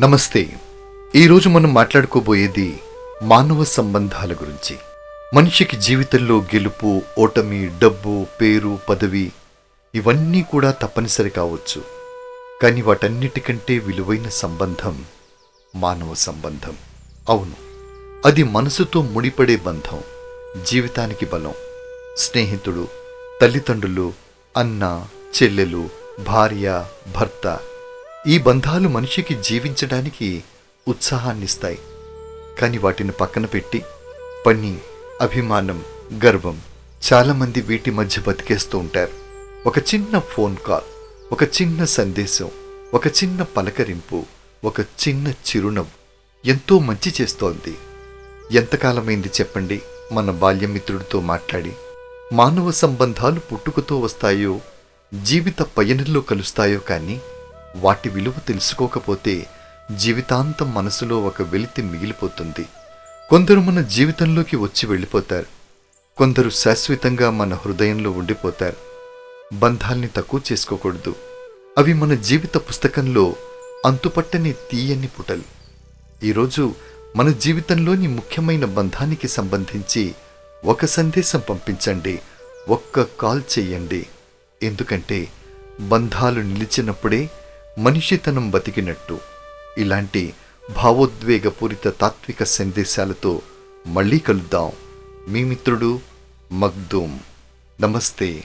నమస్తే. ఈరోజు మనం మాట్లాడుకోబోయేది మానవ సంబంధాల గురించి. మనిషికి జీవితంలో గెలుపు ఓటమి డబ్బు పేరు పదవి ఇవన్నీ కూడా తప్పనిసరి కావచ్చు. కానీ వాటన్నిటికంటే విలువైన సంబంధం మానవ సంబంధం. అవును అది మనసుతో ముడిపడే బంధం జీవితానికి బలం స్నేహితుడు తల్లిదండ్రులు అన్న చెల్లెలు భార్య భర్త ఈ బంధాలు మనిషికి జీవించడానికి ఉత్సాహాన్నిస్తాయి. కానీ వాటిని పక్కన పెట్టి పని అభిమానం గర్వం చాలామంది వీటి మధ్య బతికేస్తూ ఉంటారు. ఒక చిన్న ఫోన్ కాల్ ఒక చిన్న సందేశం ఒక చిన్న పలకరింపు ఒక చిన్న చిరునవ్వు ఎంతో మంచి చేస్తోంది. ఎంతకాలమైంది చెప్పండి? మన బాల్యమిత్రుడితో మాట్లాడి. మానవ సంబంధాలు పుట్టుకతో వస్తాయో జీవిత పయనంలో కలుస్తాయో కానీ వాటి విలువ తెలుసుకోకపోతే జీవితాంతం మనసులో ఒక వెలితి మిగిలిపోతుంది. కొందరు మన జీవితంలోకి వచ్చి వెళ్ళిపోతారు. కొందరు శాశ్వతంగా మన హృదయంలో ఉండిపోతారు. బంధాల్ని తక్కువ చేసుకోకూడదు. అవి మన జీవిత పుస్తకంలో అంతుపట్టని తీయని పుటలు. ఈరోజు మన జీవితంలోని ముఖ్యమైన బంధానికి సంబంధించి ఒక సందేశం పంపించండి. ఒక్క కాల్ చేయండి. ఎందుకంటే బంధాలు నిలిచినప్పుడే మనిషితనం బతికినట్టు. ఇలాంటి భావోద్వేగపూరిత తాత్విక సందేశాలతో మళ్ళీ కలుద్దాం. మీ మిత్రుడు మగ్దూమ్. నమస్తే.